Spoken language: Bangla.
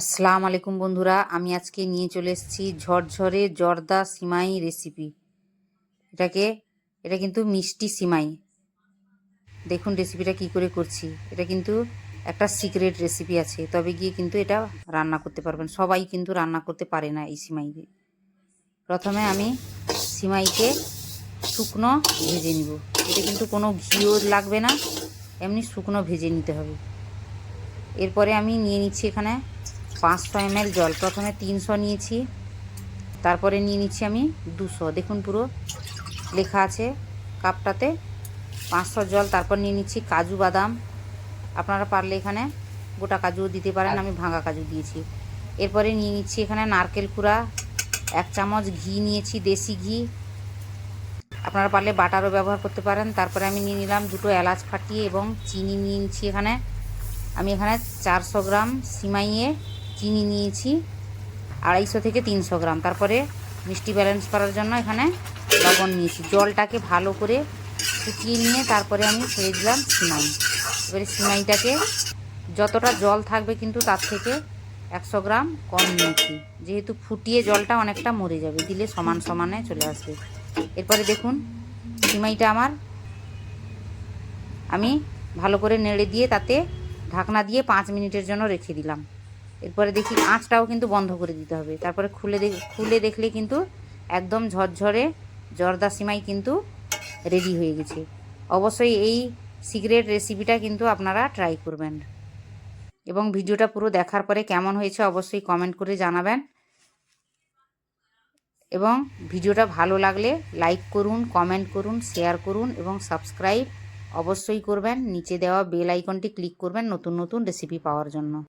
আসসালামু আলাইকুম বন্ধুরা, আমি আজকে নিয়ে চলে এসেছি ঝরঝরে জর্দা সিমাই রেসিপি এটাকে, এটা কিন্তু মিষ্টি সিমাই। দেখুন রেসিপিটা কি করে করছি। এটা কিন্তু একটা সিক্রেট রেসিপি আছে, তবে গিয়ে কিন্তু এটা রান্না করতে পারবেন। সবাই কিন্তু রান্না করতে পারে না এই সিমাই প্রথমে আমি সিমাইকে শুকনো ভেজে নিব। এটা কিন্তু কোনো ঘিও লাগবে না, এমনি শুকনো ভেজে নিতে হবে। এরপরে আমি নিয়ে নিচ্ছি এখানে পাঁচশো এমএল জল প্রথমে তিনশো নিয়েছি, তারপরে নিয়ে নিচ্ছি আমি দুশো। দেখুন পুরো লেখা আছে কাপটাতে, পাঁচশো জল, তারপর নিয়ে নিচ্ছি কাজু বাদাম। আপনারা পারলে এখানে গোটা কাজুও দিতে পারেন, আমি ভাঙা কাজু দিয়েছি। এরপরে নিয়ে নিচ্ছি এখানে নারকেল কুড়া, এক চামচ ঘি নিয়েছি, দেশি ঘি। আপনারা পারলে বাটারও ব্যবহার করতে পারেন। তারপরে আমি নিয়ে নিলাম দুটো এলাচ ফাটিয়ে এবং চিনি নিয়ে নিচ্ছি এখানে। আমি এখানে চারশো গ্রাম সিমাইয়ে চিনি নিয়েছি, আড়াইশো থেকে তিনশো গ্রাম। তারপরে মিষ্টি ব্যালেন্স করার জন্য এখানে লবণ নিয়েছি। জলটাকে ভালো করে ফুটিয়ে নিয়ে তারপরে আমি ছেড়ে দিলাম সিমাই। এবারে সিমাইটাকে যতটা জল থাকবে কিন্তু তার থেকে একশো গ্রাম কম নিয়েছি। যেহেতু ফুটিয়ে জলটা অনেকটা মরে যাবে, দিলে সমান সমানে চলে আসবে। এরপরে দেখুন, সিমাইটা আমার আমি ভালো করে নেড়ে দিয়ে তাতে ঢাকনা দিয়ে পাঁচ মিনিটের জন্য রেখে দিলাম। এরপরে দেখি আঁচটাও কিন্তু বন্ধ করে দিতে হবে। তারপরে খুলে খুলে দেখলে কিন্তু একদম ঝরঝরে জর্দা সিমাই কিন্তু রেডি হয়ে গেছে। অবশ্যই এই সিক্রেট রেসিপিটা কিন্তু আপনারা ট্রাই করবেন। এবং ভিডিওটা পুরো দেখার পরে কেমন হয়েছে অবশ্যই কমেন্ট করে জানাবেন। এবং ভিডিওটা ভালো লাগলে লাইক করুন কমেন্ট করুন শেয়ার করুন এবং সাবস্ক্রাইব অবশ্যই করবেন। নিচে দেওয়া বেল আইকনটি ক্লিক করবেন নতুন নতুন রেসিপি পাওয়ার জন্য।